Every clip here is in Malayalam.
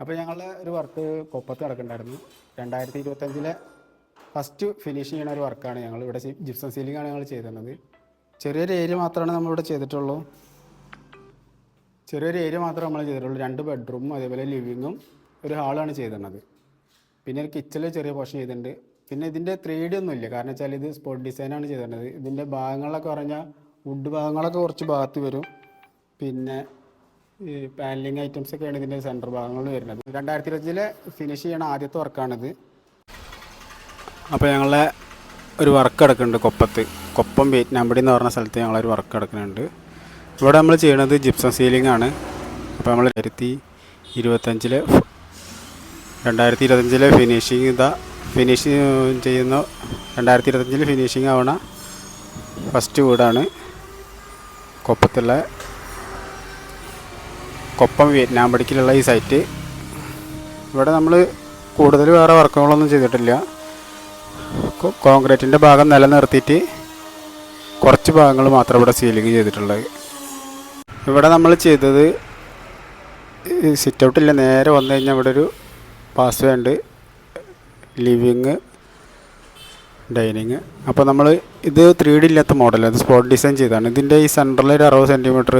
അപ്പോൾ ഞങ്ങൾ ഒരു വർക്ക് കൊപ്പത്ത് കിടക്കുന്നുണ്ടായിരുന്നു രണ്ടായിരത്തി ഇരുപത്തഞ്ചിലെ ഫസ്റ്റ് ഫിനിഷ് ചെയ്യുന്ന ഒരു വർക്കാണ് ഞങ്ങൾ ഇവിടെ ജിപ്സം സീലിംഗ് ആണ് ഞങ്ങൾ ചെയ്തിരുന്നത്. ചെറിയൊരു ഏരിയ മാത്രമാണ് നമ്മളിവിടെ ചെയ്തിട്ടുള്ളൂ. ചെറിയൊരു ഏരിയ മാത്രമേ നമ്മൾ ചെയ്തിട്ടുള്ളൂ. രണ്ട് ബെഡ്റൂമും അതേപോലെ ലിവിങ്ങും ഒരു ഹാളാണ് ചെയ്തിരുന്നത്. പിന്നെ ഒരു കിച്ചണിൽ ചെറിയ പോർഷൻ ചെയ്തിട്ടുണ്ട്. പിന്നെ ഇതിന്റെ ത്രീ ഡി ഒന്നും ഇല്ല. കാരണം വെച്ചാൽ ഇത് സ്പോട്ട് ഡിസൈനാണ് ചെയ്തിരുന്നത്. ഇതിന്റെ ഭാഗങ്ങളൊക്കെ പറഞ്ഞാൽ വുഡ് ഭാഗങ്ങളൊക്കെ കുറച്ച് ഭാഗത്ത് വരും. പിന്നെ ഈ പാനലിങ് ഐറ്റംസ് ഒക്കെയാണ് ഇതിന്റെ സെന്റർ ഭാഗങ്ങളിൽ വരുന്നത്. രണ്ടായിരത്തി ഇരുപത്തിലെ ഫിനിഷ് ചെയ്യണ ആദ്യത്തെ വർക്കാണിത്. അപ്പോൾ ഞങ്ങളെ ഒരു വർക്ക് എടുക്കുന്നുണ്ട് കൊപ്പത്ത്. കൊപ്പം വിയറ്റ്നാമ്പടി എന്ന് പറഞ്ഞ സ്ഥലത്ത് ഞങ്ങളൊരു വർക്ക് എടുക്കുന്നുണ്ട്. ഇവിടെ നമ്മൾ ചെയ്യണത് ജിപ്സം സീലിംഗ് ആണ്. അപ്പോൾ നമ്മൾ രണ്ടായിരത്തി ഇരുപത്തഞ്ചിലെ രണ്ടായിരത്തി ഇരുപത്തഞ്ചിലെ ഫിനിഷിങ് ഇതാ. ഫിനിഷ് ചെയ്യുന്ന രണ്ടായിരത്തി ഇരുപത്തഞ്ചിൽ ഫിനിഷിങ് ആവണ ഫസ്റ്റ് വീടാണ്. കൊപ്പത്തുള്ള കൊപ്പം വിയറ്റ്നാം പടിക്കലുള്ള ഈ സൈറ്റ് ഇവിടെ നമ്മൾ കൂടുതൽ വേറെ വർക്കുകളൊന്നും ചെയ്തിട്ടില്ല. കോൺക്രീറ്റിന്റെ ഭാഗം നിലനിർത്തിയിട്ട് കുറച്ച് ഭാഗങ്ങൾ മാത്രം ഇവിടെ സീലിംഗ് ചെയ്തിട്ടുള്ളത്. ഇവിടെ നമ്മൾ ചെയ്തത് സിറ്റ് ഔട്ടില്ല നേരെ വന്നു കഴിഞ്ഞാൽ ഇവിടെ ഒരു പാസ് ഉണ്ട്. ലിവിങ് ഡൈനിങ് അപ്പോൾ നമ്മൾ ഇത് ത്രീ ഡി ഇല്ലാത്ത മോഡലാണ് ഇത് സ്പോട്ട് ഡിസൈൻ ചെയ്തതാണ്. ഇതിന്റെ ഈ സെന്ററിൽ ഒരു അറുപത് സെന്റിമീറ്റർ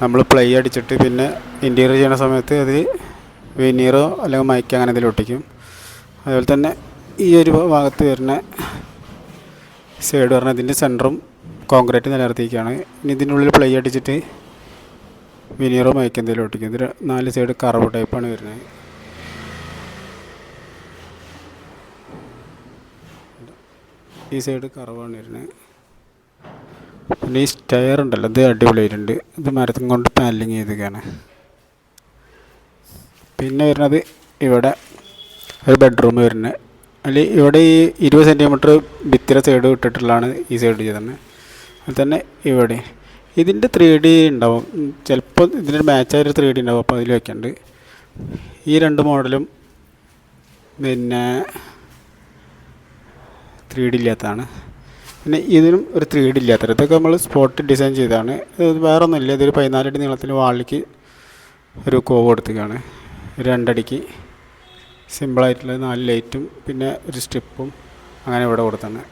നമ്മൾ പ്ലൈ അടിച്ചിട്ട് പിന്നെ ഇന്റീരിയർ ചെയ്യുന്ന സമയത്ത് അത് വെനീറോ അല്ലെങ്കിൽ മൈക്ക് അങ്ങനെ എന്തെങ്കിലും ഒട്ടിക്കും. അതുപോലെ തന്നെ ഈ ഒരു ഭാഗത്ത് വരുന്ന സൈഡ് പറഞ്ഞാൽ ഇതിന്റെ സെന്ററും കോൺക്രീറ്റ് നിലനിർത്തിയിരിക്കുകയാണ്. ഇനി ഇതിനുള്ളിൽ പ്ലൈ അടിച്ചിട്ട് വെനീറോ മൈക്ക് എന്തെങ്കിലും ഒട്ടിക്കും. ഇതിൽ നാല് സൈഡ് കറവ് ടൈപ്പാണ് വരുന്നത്. ഈ സൈഡ് കറവാണ് വരുന്നത്. പിന്നെ ഈ സ്റ്റെയർ ഉണ്ടല്ലോ ഇത് അടിപൊളിയായിട്ടുണ്ട്. ഇത് മരത്തും കൊണ്ട് പാനലിങ് ചെയ്തൊക്കെയാണ് പിന്നെ വരുന്നത് ഇവിടെ ഒരു ബെഡ്റൂം വരുന്നത്. അതിൽ ഇവിടെ ഈ ഇരുപത് സെന്റിമീറ്റർ ഭിത്തിര സൈഡ് ഇട്ടിട്ടുള്ളതാണ് ഈ സൈഡ് ചെയ്തത് അത് തന്നെ ഇവിടെ. ഇതിന്റെ ത്രീ ഡി ഉണ്ടാവും. ചിലപ്പോൾ ഇതിന്റെ മാച്ചായൊരു ത്രീ ഡി ഉണ്ടാവും അപ്പോൾ അതിൽ വയ്ക്കുന്നുണ്ട് ഈ രണ്ട് മോഡലും പിന്നെ ത്രീ ഡി ഇല്ലാത്തതാണ്. പിന്നെ ഇതിനും ഒരു ത്രീ ഡി ഇല്ലാത്തത്. ഇതൊക്കെ നമ്മൾ സ്പോട്ട് ഡിസൈൻ ചെയ്തതാണ്. ഇത് വേറെ ഒന്നുമില്ല ഇതൊരു പതിനാലടി നീളത്തിൽ വാളിക്ക് ഒരു കോവ് കൊടുത്തുകയാണ് രണ്ടടിക്ക് സിമ്പിളായിട്ടുള്ള നാല് ലൈറ്റും പിന്നെ ഒരു സ്ട്രിപ്പും അങ്ങനെ ഇവിടെ കൊടുത്താണ്.